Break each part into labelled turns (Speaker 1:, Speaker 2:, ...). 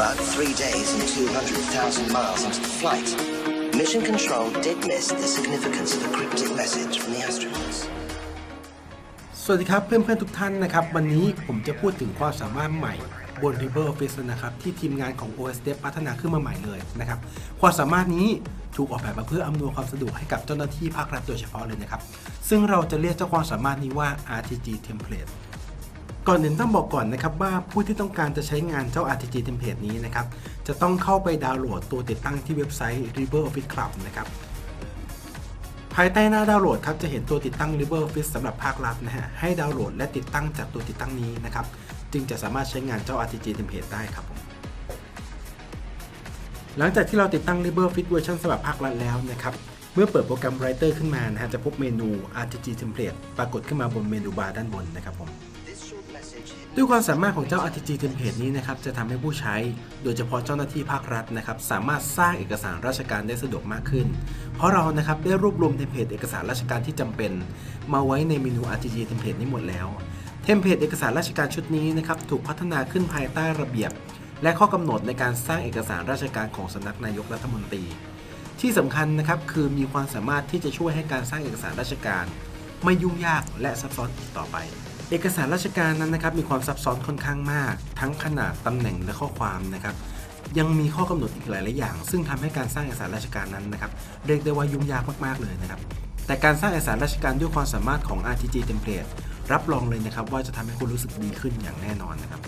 Speaker 1: About three days and 200,000 miles into the flight, Mission Control did miss the significance of a cryptic message from the astronauts.
Speaker 2: สวัสดีครับเพื่อนๆทุกท่านนะครับ วันนี้ผมจะพูดถึงความสามารถใหม่บน River Office นะครับ ที่ทีมงานของ OS Dev พัฒนาขึ้นมาใหม่เลยนะครับ ความสามารถนี้ถูกออกแบบมาเพื่ออำนวยความสะดวกให้กับเจ้าหน้าที่ภาครัฐโดยเฉพาะเลยนะครับ ซึ่งเราจะเรียกเจ้าความสามารถนี้ว่า RTG Template ก่อนอื่นต้องบอกก่อนนะครับว่าผู้ที่ต้องการจะใช้งานเจ้า RTG Template นี้นะครับ จะต้องเข้าไปดาวน์โหลดตัวติดตั้งที่เว็บไซต์ River Office Club นะครับ ภายใต้หน้าดาวน์โหลดครับจะเห็นตัวติดตั้ง LibreOffice สำหรับภาครัฐนะฮะ ให้ดาวน์โหลดและติดตั้งจากตัวติดตั้งนี้นะครับ จึงจะสามารถใช้งานเจ้า RTG Template ได้ครับผมหลังจากที่เราติดตั้ง LibreOffice เวอร์ชันสำหรับภาครัฐแล้วนะครับ เมื่อเปิดโปรแกรม Writer ขึ้นมานะฮะจะพบเมนู RTG Template ปรากฏขึ้นมาบนเมนูบาร์ด้านบนนะครับผม ด้วยความสามารถของเจ้า RTG Template นี้นะครับจะทำให้ผู้ใช้ โดยเฉพาะเจ้าหน้าที่ภาครัฐนะครับสามารถสร้างเอกสารราชการได้สะดวกมากขึ้น เพราะเรานะครับได้รวบรวมเทมเพลตเอกสารราชการที่จำเป็น มาไว้ในเมนู RTG Template นี้หมดแล้วเทมเพลตเอกสารราชการชุดนี้นะครับถูกพัฒนาขึ้นภายใต้ระเบียบ และข้อกำหนดในการสร้างเอกสารราชการของสำนักนายกรัฐมนตรี ที่สำคัญนะครับคือมีความสามารถที่จะช่วยให้การสร้างเอกสารราชการ ไม่ยุ่งยากและซับซ้อนอีกต่อไป เอกสารราชการนั้นนะครับมีความซับซ้อนค่อนข้างมาก ทั้งขนาดตำแหน่งและข้อความนะครับยังมีข้อกำหนดอีกหลายๆอย่าง ซึ่งทำให้การสร้างเอกสารราชการนั้นนะครับเรียกได้ว่ายุ่งยากมากๆเลยนะครับแต่การสร้างเอกสารราชการด้วยความสามารถของ RTG Template รับรองเลยนะครับว่าจะทำให้คุณรู้สึกดีขึ้นอย่างแน่นอนนะครับ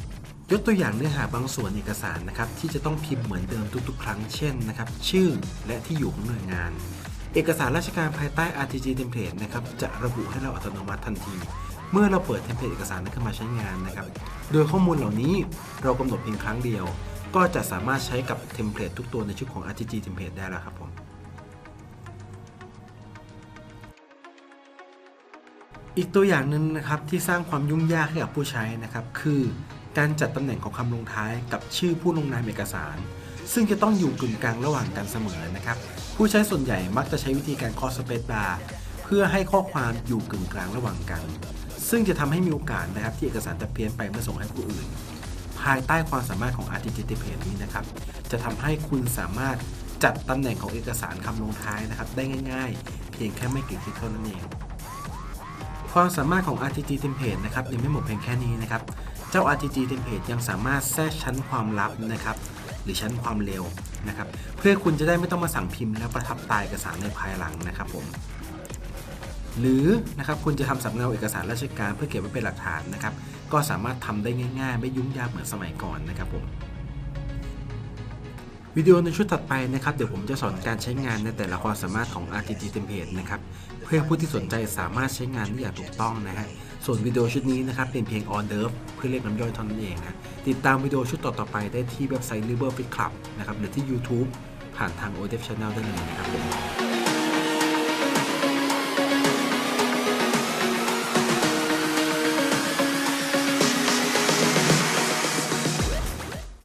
Speaker 2: ยกตัวอย่างเนื้อหาบางส่วนเอกสารนะครับที่จะต้องพิมพ์เหมือนเดิมทุกๆ ครั้งเช่นนะครับชื่อและที่อยู่ของหน่วยงาน เอกสารราชการภายใต้ RTG Template นะครับจะระบุให้เราอัตโนมัติทันที เมื่อเราเปิดเทมเพลตเอกสารนั้นขึ้นมาใช้งานนะครับ โดยข้อมูลเหล่านี้เรากำหนดเพียงครั้งเดียว ก็จะสามารถใช้กับเทมเพลตทุกตัวในชุดของ RTG Template ได้แล้วครับผม อีกตัวอย่างหนึ่งนะครับที่สร้างความยุ่งยากให้กับผู้ใช้นะครับ คือการจัดตำแหน่งของคำลงท้ายกับชื่อผู้ลงนามเอกสาร ซึ่งจะต้องอยู่กึ่งกลางระหว่างกันเสมอนะครับ ผู้ใช้ส่วนใหญ่มักจะใช้วิธีการคอสเปซบาร์ พื่อให้ข้อความอยู่กึ่งกลางระหว่างกัน ซึ่งจะทำให้มีโอกาสนะครับที่เอกสารจะเพี้ยนไปเมื่อส่งให้ผู้อื่น ภายใต้ความสามารถของ RTG Template นี้นะครับ จะทำให้คุณสามารถจัดตำแหน่งของเอกสารคำลงท้ายนะครับ ได้ง่ายๆ เพียงแค่ไม่กี่คลิกเท่านั้นเอง ความสามารถของ RTG Template นะครับยังไม่หมดเพียงแค่นี้นะครับ เจ้า RTG Template ยังสามารถแทรกชั้นความลับนะครับ หรือชั้นความเร็วนะครับ เพื่อคุณจะได้ไม่ต้องมาสั่งพิมพ์และประทับตายเอกสารในภายหลังนะครับผม หรือนะครับคุณจะทำสำเนาเอกสารราชการเพื่อเก็บไว้เป็นหลักฐานนะครับ ก็สามารถทำได้ง่าย ๆ ไม่ยุ่งยากเหมือนสมัยก่อนนะครับผมวิดีโอในชุดถัดไปนะครับเดี๋ยวผมจะสอนการใช้งานในแต่ละความสามารถของ RTG Template นะครับเพื่อผู้ที่สนใจสามารถใช้งานได้อย่างถูกต้องนะฮะส่วนวิดีโอชุดนี้นะครับเป็นเพียงออเดิร์ฟเพื่อเรียกน้ำย่อยเท่านั้นเองนะติดตามวิดีโอชุดต่อๆไปได้ที่เว็บไซต์ LiberFit Club นะครับหรือที่ YouTube ผ่านทาง ODEF Channel ได้เลยนะครับผม